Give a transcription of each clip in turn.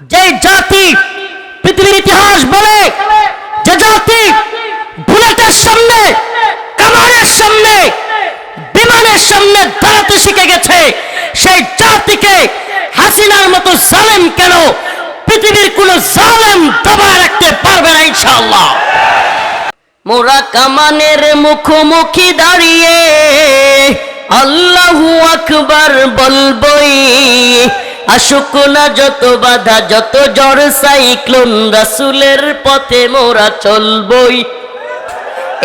যে জাতি পৃথিবীর ইতিহাস বলে, যে জাতি বুলেটের সামনে কামানের সামনে, বিমানের সামনে দাঁড়াতে শিখে গেছে, সেই জাতিকে হাসিনার মতো জালেম কেন পৃথিবীর কোন জালেম দবায় রাখতে পারবে না ইনশাআল্লাহ। মোরা কামানের মুখোমুখি দাঁড়িয়ে, আল্লাহু আকবার বলবই আসুক না যত বাধা, যত জ্বর, সাইক্লোন, রাসুলের পথে মোরা চলবই।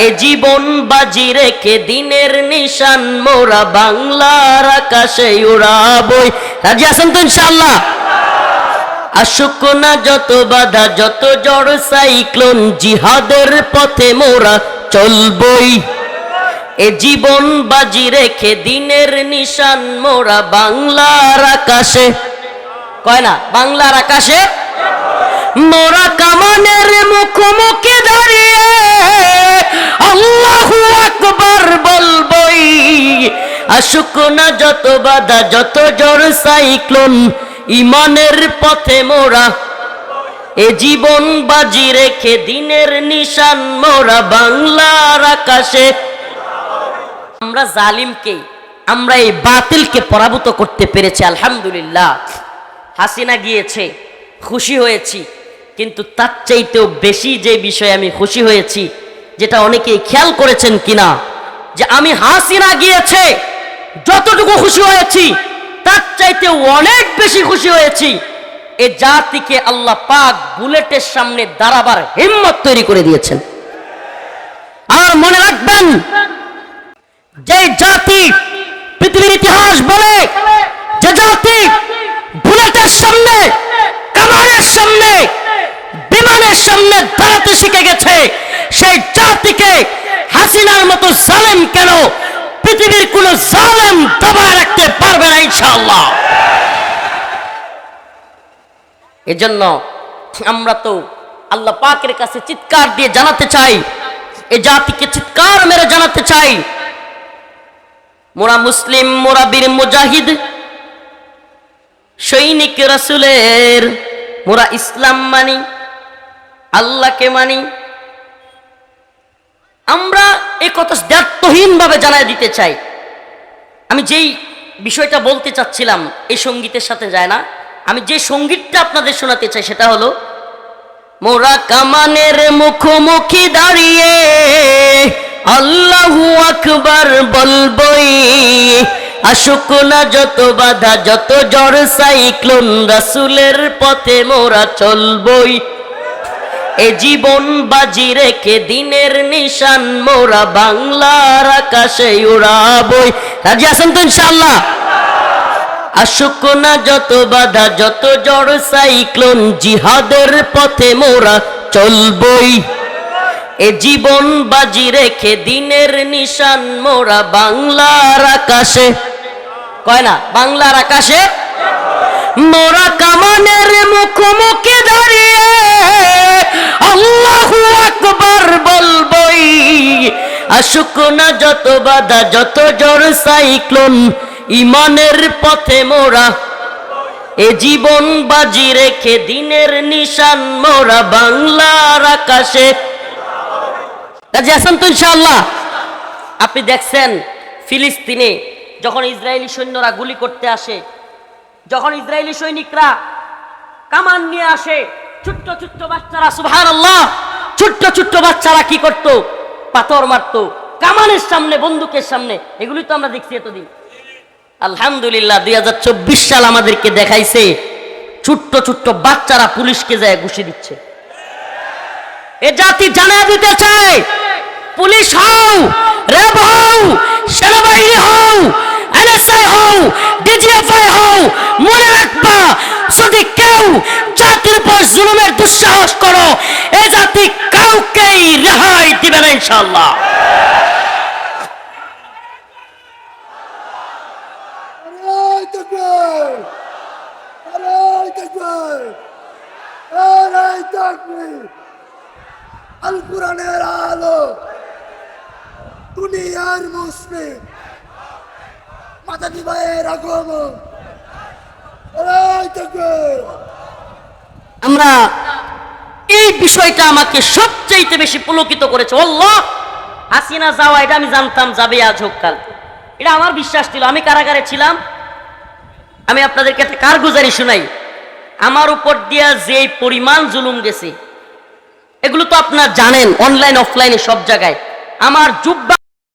এ জীবন বাজি রেখে দিনের নিশান, মোরা বাংলার আকাশে উড়াবই। রাজি আছেন তো ইনশাআল্লাহ? আসুক না যত বাধা, যত জ্বর, সাইক্লোন, জিহাদের পথে মোরা চলবই। এ জীবন বাজি রেখে দিনের নিশান, মোরা বাংলার আকাশে কয় না? বাংলার আকাশে মোরা কামানের মুখোমুখি দাঁড়িয়ে আল্লাহু আকবার বলবই, আসুক না যত বাধা, যত জ্বর সাইক্লোন, ইমানের পথে মোরা, এ জীবন বাজি রেখে দিনের নিশান মোরা বাংলার আকাশে। আমরা জালিমকে, আমরা এই বাতিলকে পরাভূত করতে পেরেছি, আলহামদুলিল্লাহ। হাসিনা গিয়েছে, খুশি হয়েছি। কিন্তু তার চাইতেও বেশি যে বিষয়ে আমি খুশি হয়েছি, যেটা অনেকেই খেয়াল করেছেন কিনা, যে আমি হাসিনা গিয়েছে, যতটুকু খুশি হয়েছি, তার চাইতে অনেক বেশি খুশি হয়েছি। এ জাতিকে আল্লাহ পাক বুলেটের সামনে দাঁড়াবার হিম্মত তৈরি করে দিয়েছেন। আর মনে রাখবেন যে জাতি পৃথিবীর ইতিহাস বলে যে জাতি বুলেটের সামনে কামানের সামনে বিমানের সামনে দাঁড়াতে শিখে গেছে। সেই জাতিকে হাসিনার মতো জালেম কেন পৃথিবীর কোন জালেম দবায় রাখতে পারবে না ইনশাআল্লাহ। এজন্য আমরা তো আল্লাহ পাকের কাছে চিৎকার দিয়ে জানাতে চাই, এ জাতিকে চিৎকার মেরে জানাতে চাই। মোরা মুসলিম, মোরা বীর, মুজাহিদ, সৈনিক, রাসুলের, মোরা ইসলাম মানি আল্লাহকে মানি। আমরা এ কথা ভাবে জানায় দিতে চাই। আমি যেই বিষয়টা বলতে চাচ্ছিলাম এই সঙ্গীতের সাথে যায় না। আমি যে সঙ্গীতটা আপনাদের শোনাতে চাই সেটা হলো, মোরা কামানের মুখোমুখি দাঁড়িয়ে আল্লাহু আকবার বলবই, আসুক না যত বাধা, যত জ্বর, সাইক্লোন, রাসুলের পথে মোরা চলবই। এ জীবন বাজি রেখে দিনের নিশান, মোরা বাংলার আকাশে উড়াবই। রাজি আছেন তো ইনশাআল্লাহ? আসুক না যত বাধা, যত জ্বর, সাইক্লোন, জিহাদের পথে মোরা চলবই। এ জীবন বাজি রেখে দিনের নিশান, মোরা বাংলার আকাশে। কয় না? বাংলার আকাশে? মোরা কামানের মুখোমুখি দাঁড়িয়ে আসুক না যত বাধা, যত জ্বর সাইক্লোন, ইমানের পথে মোরা। এ জীবন বাজি রেখে দিনের নিশান মোরা বাংলার আকাশে। কাজে আছেন তো ইনশাআল্লাহ। আপনি দেখছেন, ফিলিস্তিনে যখন ইসরায়েলি সৈন্যরা গুলি করতে আসে, যখন ইসরায়েলি সৈনিকরা কামান নিয়ে আসে, ছোট্ট ছোট্ট বাচ্চারা সুভান আল্লাহ ছোট্ট ছোট্ট বাচ্চারা কি করত? পাথর মারতো, কামানের সামনে, বন্দুকের সামনে এগুলি তো আমরা দেখছি এতদিন। আলহামদুলিল্লাহ, দুই হাজার চব্বিশ সাল আমাদেরকে দেখাইছে, ছোট্ট ছোট্ট বাচ্চারা পুলিশকে যায় ঘুষি দিচ্ছে। এ জাতি জানা দিতে চায়, পুলিশ হও হও, সেনাবাহিনী হও, এনএসআই হও, ডিজিএফআই হও, মনে রাখবা, যদি কেউ জাতির উপর জুলুমের দুঃসাহস করো এ জাতি কাউকেই রেহাই দিবে না ইনশাআল্লাহ আরে তাকবীর আরে তাকবীর আরে তাকবীর আল কোরআনের আলো দুনিয়ার মুসলিম। মাতা দিবায়ের আগমন আমরা এই বিষয়টা আমাকে সবচেয়ে বেশি পুলকিত করেছে। অল্লাহ হাসিনা যাওয়া, এটা আমি জানতাম, যাবে আজ হোক কাল। এটা আমার বিশ্বাস ছিল। আমি কারাগারে ছিলাম। আমি আপনাদেরকে একটা কারগুজারি শুনাই। আমার উপর দিয়া যে পরিমাণ জুলুম গেছে, এগুলো তো আপনার জানেন অনলাইন অফলাইনে সব জায়গায়। আমার জুব্বা